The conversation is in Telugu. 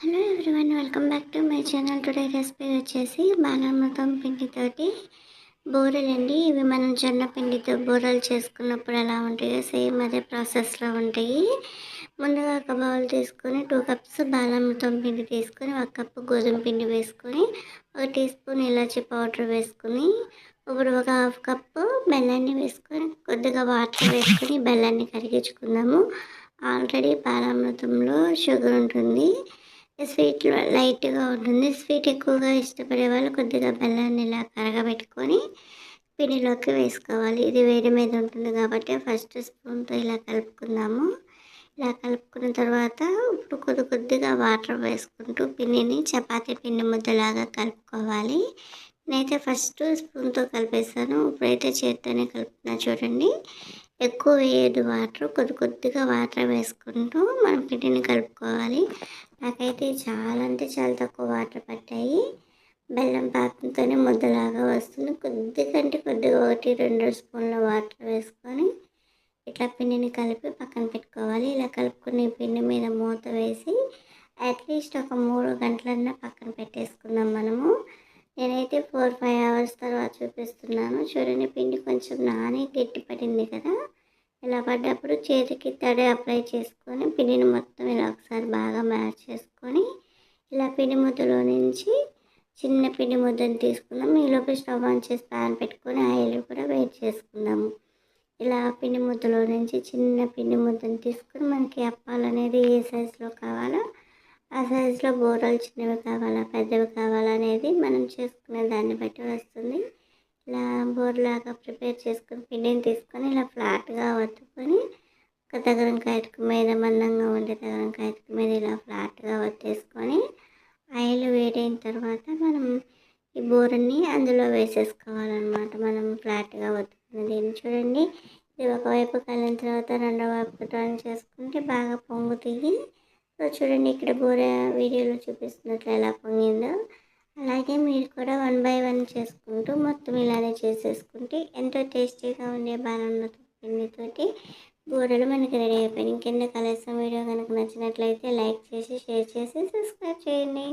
Hello everyone welcome back to my channel. Today recipe వచ్చేసి బాలామృతం పిండితోటి బూరెలు అండి ఇవి మనం జొన్న పిండితో బూరెలు చేసుకున్నప్పుడు ఎలా ఉంటాయో సేమ్ అదే ప్రాసెస్లో ఉంటాయి. ముందుగా ఒక బౌల్ తీసుకొని టూ కప్స్ బాలామృతం పిండి తీసుకొని ఒక కప్పు గోధుమ పిండి వేసుకొని ఒక టీ స్పూన్ ఇలాచీ పౌడర్ వేసుకొని ఇప్పుడు ఒక హాఫ్ కప్పు బెల్లాన్ని వేసుకొని కొద్దిగా వాటర్ వేసుకొని బెల్లాన్ని కరిగించుకుందాము. ఆల్రెడీ బాలామృతంలో షుగర్ ఉంటుంది. స్వీట్ లైట్గా ఉంటుంది. స్వీట్ ఎక్కువగా ఇష్టపడే వాళ్ళు కొద్దిగా బెల్లాన్ని ఇలా కరగబెట్టుకొని పిండిలోకి వేసుకోవాలి. ఇది వేడి మీద ఉంటుంది కాబట్టి ఫస్ట్ స్పూన్తో ఇలా కలుపుకుందాము. ఇలా కలుపుకున్న తర్వాత ఇప్పుడు కొద్ది కొద్దిగా వాటర్ వేసుకుంటూ పిండిని చపాతీ పిండి ముద్దలాగా కలుపుకోవాలి. నేనైతే ఫస్ట్ స్పూన్తో కలిపేసాను ఇప్పుడైతే చేత్తోనే కలుపుతున్నా చూడండి. ఎక్కువ వేయదు వాటర్. కొద్ది కొద్దిగా వాటర్ వేసుకుంటూ మనం పిండిని కలుపుకోవాలి. నాకైతే చాలా అంటే చాలా తక్కువ వాటర్ పట్టాయి. బెల్లం పాకంతోనే ముద్దలాగా వస్తుంది. కొద్దిగా అంటే కొద్దిగా ఒకటి రెండు స్పూన్ల వాటర్ వేసుకొని ఇట్లా పిండిని కలిపి పక్కన పెట్టుకోవాలి. ఇలా కలుపుకునే పిండి మీద మూత వేసి అట్లీస్ట్ ఒక మూడు గంటలన్నా పక్కన పెట్టేసుకుందాం మనము. నేనైతే ఫోర్ ఫైవ్ అవర్స్ తర్వాత చూపిస్తున్నాను. చూడండి పిండి కొంచెం నాని గట్టి పడింది కదా. ఇలా పడ్డప్పుడు చేతికి తడి అప్లై చేసుకొని పిండిని మొత్తం ఇలా ఒకసారి బాగా మ్యాచ్ చేసుకొని ఇలా పిండి ముద్దలో నుంచి చిన్న పిండి ముద్దను తీసుకుందాం. ఈలోపు స్టవ్ ఆన్ చేసి ప్యాన్ పెట్టుకొని ఆయిల్ కూడా వెయిట్ చేసుకుందాము. ఇలా పిండి ముద్దలో నుంచి చిన్న పిండి ముద్దని తీసుకొని మనకి అప్పాలనేది ఏ సైజులో కావాలో ఆ సైజులో బోరలు చిన్నవి కావాలా పెద్దవి కావాలా అనేది మనం చేసుకునే దాన్ని బట్టి వస్తుంది. ఇలా బోర్లాగా ప్రిపేర్ చేసుకుని పిండిని తీసుకొని ఇలా ఫ్లాట్గా వత్తుకొని ఒక తగరంకాయకు మీద మందంగా ఉండే తగరంకాయకు మీద ఇలా ఫ్లాట్గా వత్తేసుకొని ఆయిల్ వేడైన తర్వాత మనం ఈ బోర్ని అందులో వేసేసుకోవాలన్నమాట. మనం ఫ్లాట్గా వత్తుకుని దీన్ని చూడండి. ఇది ఒకవైపు కలిన తర్వాత రెండో వైపు టర్న్ చేసుకుంటే బాగా పొంగుతుంది సో చూడండి ఇక్కడ బోర వీడియోలో చూపిస్తున్నట్లు ఎలా పొంగిందో. మీరు కూడా వన్ బై వన్ చేసుకుంటూ మొత్తం ఇలానే చేసేసుకుంటే ఎంతో టేస్టీగా ఉండే బాణంలో పిండితోటి బూరెలు మనకి రెడీ అయిపోయినాయి. ఇంకెన్న కలర్స్ వీడియో కనుక నచ్చినట్లయితే లైక్ చేసి షేర్ చేసి సబ్స్క్రైబ్ చేయండి.